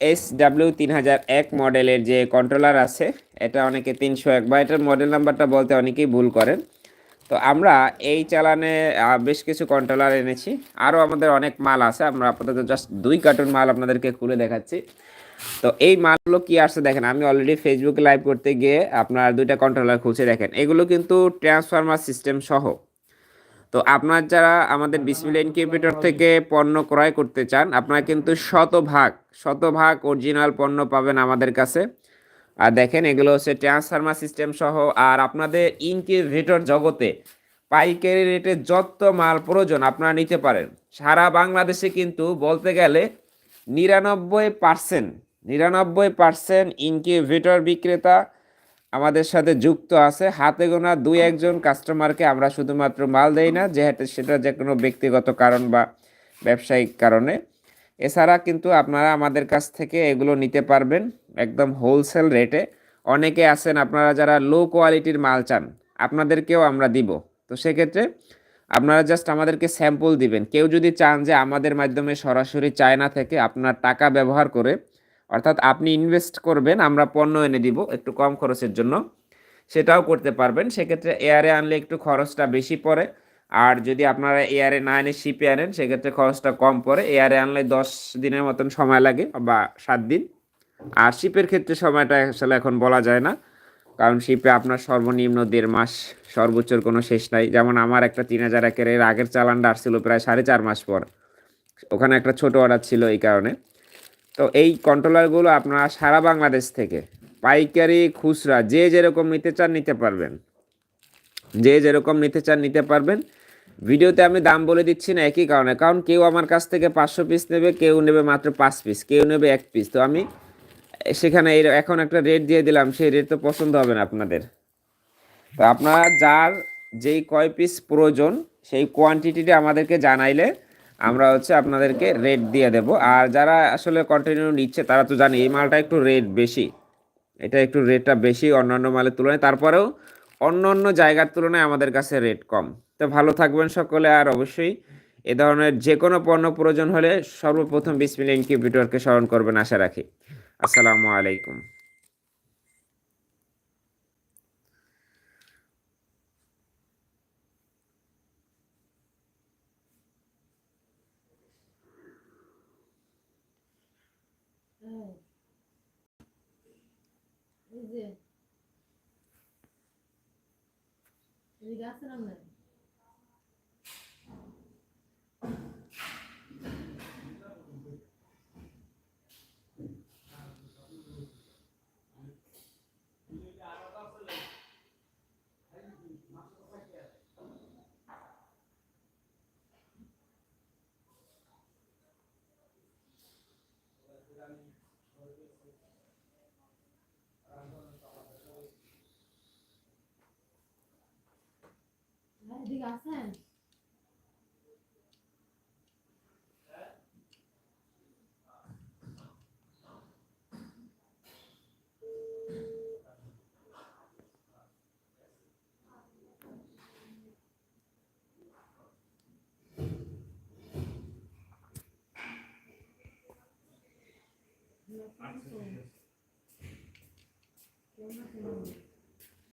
S W তিন হাজার এক মডেলের যে কন্ট্রোলার আছে, এটা অনেকে তিনশো এক বা এটার মডেল নাম্বারটা বলতে অনেকেই ভুল করেন। তো আমরা এই চালানে বেশ কিছু কন্ট্রোলার এনেছি। আরও আমাদের অনেক মাল আছে, আমরা আপাতত জাস্ট দুই কার্টুন মাল আপনাদেরকে খুলে দেখাচ্ছি। তো এই মালগুলো কি আসছে দেখেন, আমি অলরেডি ফেসবুকে লাইভ করতে গিয়ে আপনার দুইটা কন্ট্রোলার খুলছে দেখেন। এগুলো কিন্তু ট্রান্সফার্মার সিস্টেম সহ। তো আপনার যারা আমাদের বিসমিল ইনকিউবেটর থেকে পণ্য ক্রয় করতে চান, আপনারা কিন্তু শতভাগ শতভাগ অরিজিনাল পণ্য পাবেন আমাদের কাছে। আর দেখেন, এগুলো হচ্ছে ট্রান্সফার্মার সিস্টেম সহ। আর আপনাদের ইনকিউবেটর জগতে পাইকারি রেটে যত মাল প্রয়োজন আপনারা নিতে পারেন। সারা বাংলাদেশে কিন্তু বলতে গেলে নিরানব্বই পার্সেন্ট নিরানব্বই পার্সেন্ট ইনকিউবেটর বিক্রেতা আমাদের সাথে যুক্ত আছে। হাতে গোনা দুই একজন কাস্টমারকে আমরা শুধুমাত্র মাল দেই না, যেহেতু সেটা যে কোনো ব্যক্তিগত কারণ বা ব্যবসায়িক কারণে। এছাড়া কিন্তু আপনারা আমাদের কাছ থেকে এগুলো নিতে পারবেন একদম হোলসেল রেটে অনেকে আছেন আপনারা যারা লো কোয়ালিটির মাল চান, আপনাদেরকেও আমরা দিব। তো সেক্ষেত্রে আপনারা জাস্ট আমাদেরকে স্যাম্পল দিবেন। কেউ যদি চান যে আমাদের মাধ্যমে সরাসরি চায়না থেকে আপনার টাকা ব্যবহার করে অর্থাৎ আপনি ইনভেস্ট করবেন, আমরা পণ্য এনে দিব একটু কম খরচের জন্য, সেটাও করতে পারবেন। সেক্ষেত্রে এয়ারে আনলে একটু খরচটা বেশি পড়ে। আর যদি আপনারা এয়ারে না এনে শিপে আনেন, সেক্ষেত্রে খরচটা কম পড়ে। এয়ারে আনলে দশ দিনের মতন সময় লাগে বা সাত দিন। আর শিপের ক্ষেত্রে সময়টা আসলে এখন বলা যায় না। কারণ শিপে আপনার সর্বনিম্ন দেড় মাস, সর্বোচ্চর কোনো শেষ নাই। যেমন আমার একটা তিন হাজার একের আগের চালানটা আসছিল প্রায় সাড়ে চার মাস পর। ওখানে একটা ছোট অর্ডার ছিল এই কারণে। তো এই কন্ট্রোলারগুলো আপনারা সারা বাংলাদেশ থেকে, পাইকারি, খুচরা, যে যেরকম নিতে চান নিতে পারবেন। যে যেরকম নিতে চান নিতে পারবেন। ভিডিওতে আমি দাম বলে দিচ্ছি না একই কারণে, কারণ কেউ আমার কাছ থেকে পাঁচশো পিস নেবে, কেউ নেবে মাত্র পাঁচ পিস কেউ নেবে এক পিস তো আমি সেখানে এখন একটা রেট দিয়ে দিলাম, সেই রেট তো পছন্দ হবে না আপনাদের। তো আপনারা যার যেই কয় পিস প্রয়োজন, সেই কোয়ান্টিটিটা আমাদেরকে জানাইলে আমরা হচ্ছে আপনাদেরকে রেট দিয়ে দেব। আর যারা আসলে কন্টিনিউ নিচ্ছে, তারা তো জানে এই মালটা একটু রেট বেশি। এটা একটু রেটটা বেশি অন্যান্য মালের তুলনায়। তারপরেও অন্য অন্য জায়গার তুলনায় আমাদের কাছে রেট কম। তো ভালো থাকবেন সকলে, আর অবশ্যই এ ধরনের যে কোনো পণ্য প্রয়োজন হলে সর্বপ্রথম বিসমিল ইনকিউবেটরকে স্মরণ করবেন, আশা রাখি। আসসালামু আলাইকুম। এই যে এদিকে আছেন আপনার ভাই, এদিকে আছেন কেমন আছেন আপনি?